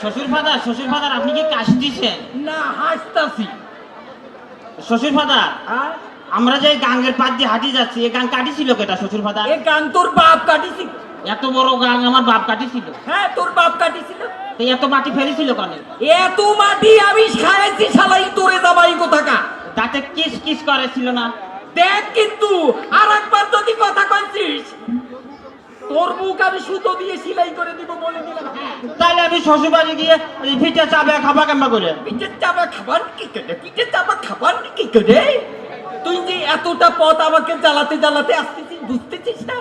শ্বশুর ফাদার শ্বশুর ফাদার আপনি কি কাশ দিছেন? না হাসতাছি। শ্বশুর ফাদার আমরা যে গাঙ্গের পাশ দিয়ে হাঁটি যাচ্ছি এই গাং কাটিছিল কেটা শ্বশুর ফাদার এ গান তোর বাপ কাটিছিল। এত বড় গাং আমার বাপ কাটিছিল। হ্যাঁ তোর বাপ কাটিছিল। তো এত মাটি ফেলেছিল কানে? এত মাটি আমি খাইছি শালাই তোরে দাবাই কোথাকা দাঁতে কিস কিস করেছিল না? দেখ কিন্তু আর একবার যদি কথা কইছিস তোর মুখ আমি সুতো দিয়ে সেলাই করে দিব বলে দিলাম। তাহলে আমি শ্বশুর বাড়ি গিয়ে ফিটে চাবে খাবা কেমবা করে? পিঠের চাপা খাবার কি করে? পিঠের চাপা খাবার কি করে? তুই যে এতটা পথ আমাকে জ্বালাতে জ্বালাতে আসতেছিস বুঝতেছিস না?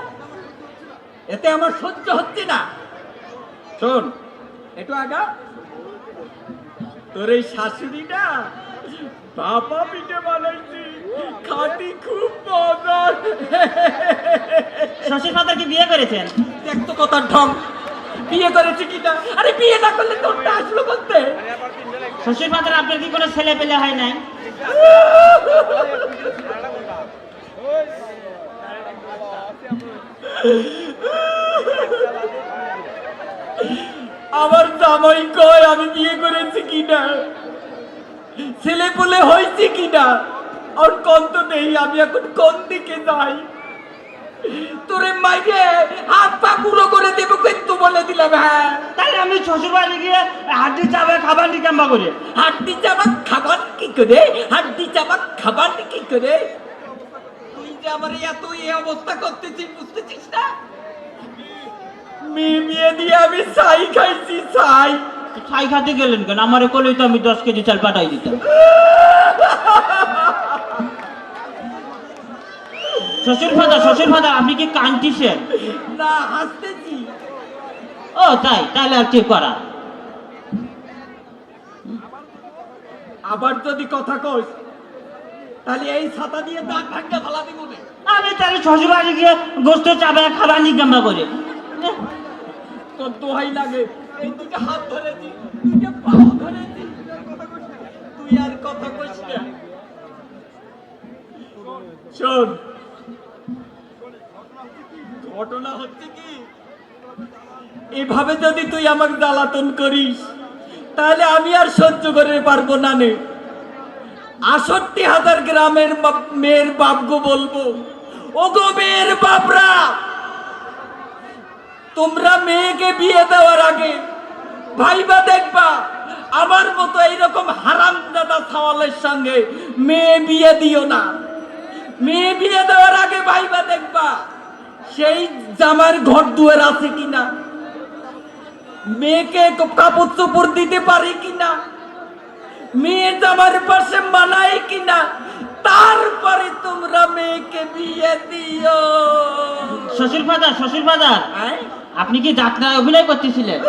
এতে আমার সহ্য হচ্ছে না। শোন একটু আগা। তোর এই শাশুড়ি না বাবা পিঠে বানাইছি। খাটি খুব মজার শ্বশুর ফাদার কি বিয়ে করেছেন? দেখ তো কথার ঢং। বিয়ে করেছে কিনা? আরে বিয়ে না করলে তোরটা আসলো করতে শ্বশুর ফাদার আপনার কি কোনো ছেলে পেলে হয় নাই? আমার জামাই কয় আমি বিয়ে করেছি কিনা? ছেলে বলে হয়েছে কিনা? আর কোন তো নেই আমি এখন কোন দিকে যাই? তোরে মাইরে হাত পা গুঁড়ো করে দেবো কিন্তু বলে দিলাম হ্যাঁ। তাহলে আমি শ্বশুর বাড়ি গিয়ে হাড্ডি চাবে খাবার নি কেমবা করে? হাড্ডি চাবাক খাবার কি করে? হাড্ডি চাবাক খাবার কি করে? তুই যে আমার এত এই অবস্থা করতেছিস বুঝতেছিস না? মেয়ে মেয়ে দিয়ে আমি ছাই খাইছি ছাই। ছাই খাতে গেলেন কেন? আমার কোলেই তো আমি দশ কেজি চাল পাঠাই দিতাম। শ্বশুর ফাদার শ্বশুর ফাদার আপনি কি কান্টিছেন না হাসতেছি। ও তাই তাহলে আর কি করা? আবার যদি কথা কস তাহলে এই ছাতা দিয়ে দাঁত ভাঙ্গা ফেলা দিব। আমি তাহলে শ্বশুর বাড়ি গিয়ে গোস্ত চাবে খাবার নি কেমবা করে। তোর দোহাই লাগে এই দুটো হাত ধরে দি দুটো পাও ধরে দি তুই আর কথা কইস না। শোন। ঘটনা হচ্ছে কি? এভাবে যদি তুই আমাকে জ্বালাতন করিস, তাহলে আমি আর সহ্য করে পারব না নে। আষট্টি হাজার গ্রামের মেয়ের বাপগো বলব ও গো মেয়ের বাপরা, তোমরা মেয়েকে বিয়ে দেওয়ার আগে ভাইবা দেখবা, আমার মতো এইরকম হারাম দাদা সাওয়ালের সঙ্গে মেয়ে বিয়ে দিও না। মেয়ে বিয়ে দেওয়ার আগে ভাইবা সেই জামার ঘর দুয়ার আছে কিনা মেয়েকে কাপড় চোপড় দিতে পারে কিনা মেয়ে জামার পাশে মানায় কিনা তারপরে তোমরা মেয়েকে বিয়ে দিও শ্বশুর ফাদার শ্বশুর ফাদার আপনি কি যাত্রায় অভিনয় করতেছিলেন!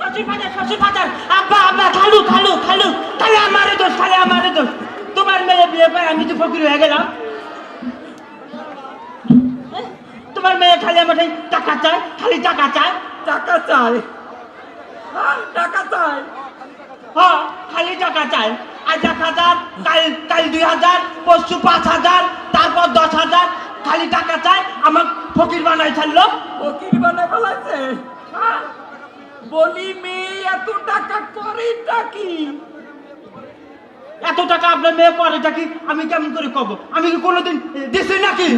শ্বশুর ফাদার শ্বশুর ফাদার আব্বা খালু খালু খালু। তাহলে আমারে দোষ তাহলে আমারে দোষ। তোমার মেয়ে বিয়ে করে আমি তো ফকির হয়ে গেলাম। তোমার মেয়ে খালি আমার টাকা চায় খালি টাকা চায়। টাকা চাই হ্যাঁ, টাকা চাই হ্যাঁ খালি টাকা চায়। আজ এক হাজার কাল কাল দুই হাজার পরশু পাঁচ হাজার তারপর দশ হাজার। খালি টাকা চায় আমার ফকির বানাই ছাড়লো। ফকির বানায় ফেলাইছে। হ্যাঁ? বলি মেয়ে এত টাকা করে কি? এত টাকা আপনার মেয়ে করে কি? আমি কেমন করে কব? আমি কি কোনোদিন দিছি নাকি?